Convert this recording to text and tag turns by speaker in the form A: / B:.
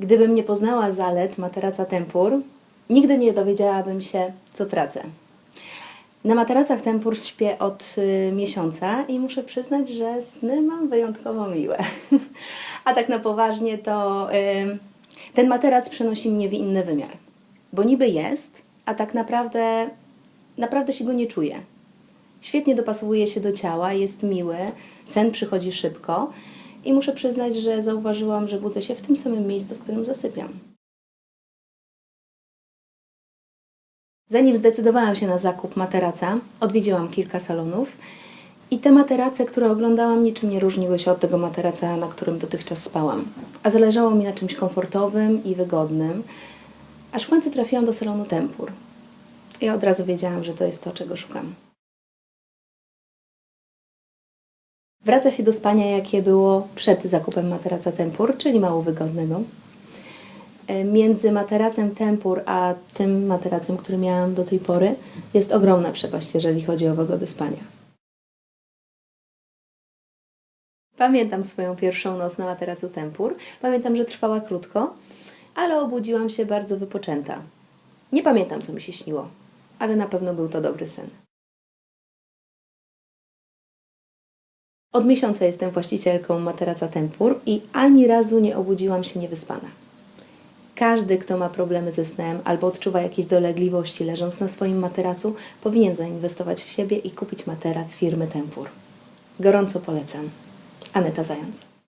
A: Gdybym nie poznała zalet materaca Tempur, nigdy nie dowiedziałabym się, co tracę. Na materacach Tempur śpię od y, miesiąca i muszę przyznać, że sny mam wyjątkowo miłe. A tak na poważnie to y, ten materac przenosi mnie w inny wymiar. Bo niby jest, a tak naprawdę, naprawdę się go nie czuję. Świetnie dopasowuje się do ciała, jest miły, sen przychodzi szybko i muszę przyznać, że zauważyłam, że budzę się w tym samym miejscu, w którym zasypiam. Zanim zdecydowałam się na zakup materaca, odwiedziłam kilka salonów i te materace, które oglądałam, niczym nie różniły się od tego materaca, na którym dotychczas spałam. A zależało mi na czymś komfortowym i wygodnym, aż w końcu trafiłam do salonu Tempur. I od razu wiedziałam, że to jest to, czego szukam. Wraca się do spania, jakie było przed zakupem materaca Tempur, czyli mało wygodnego. E, Między materacem Tempur a tym materacem, który miałam do tej pory, jest ogromna przepaść, jeżeli chodzi o wygodę spania. Pamiętam swoją pierwszą noc na materacu Tempur. Pamiętam, że trwała krótko, ale obudziłam się bardzo wypoczęta. Nie pamiętam, co mi się śniło, ale na pewno był to dobry sen. Od miesiąca jestem właścicielką materaca Tempur i ani razu nie obudziłam się niewyspana. Każdy, kto ma problemy ze snem albo odczuwa jakieś dolegliwości leżąc na swoim materacu, powinien zainwestować w siebie i kupić materac firmy Tempur. Gorąco polecam. Aneta Zając.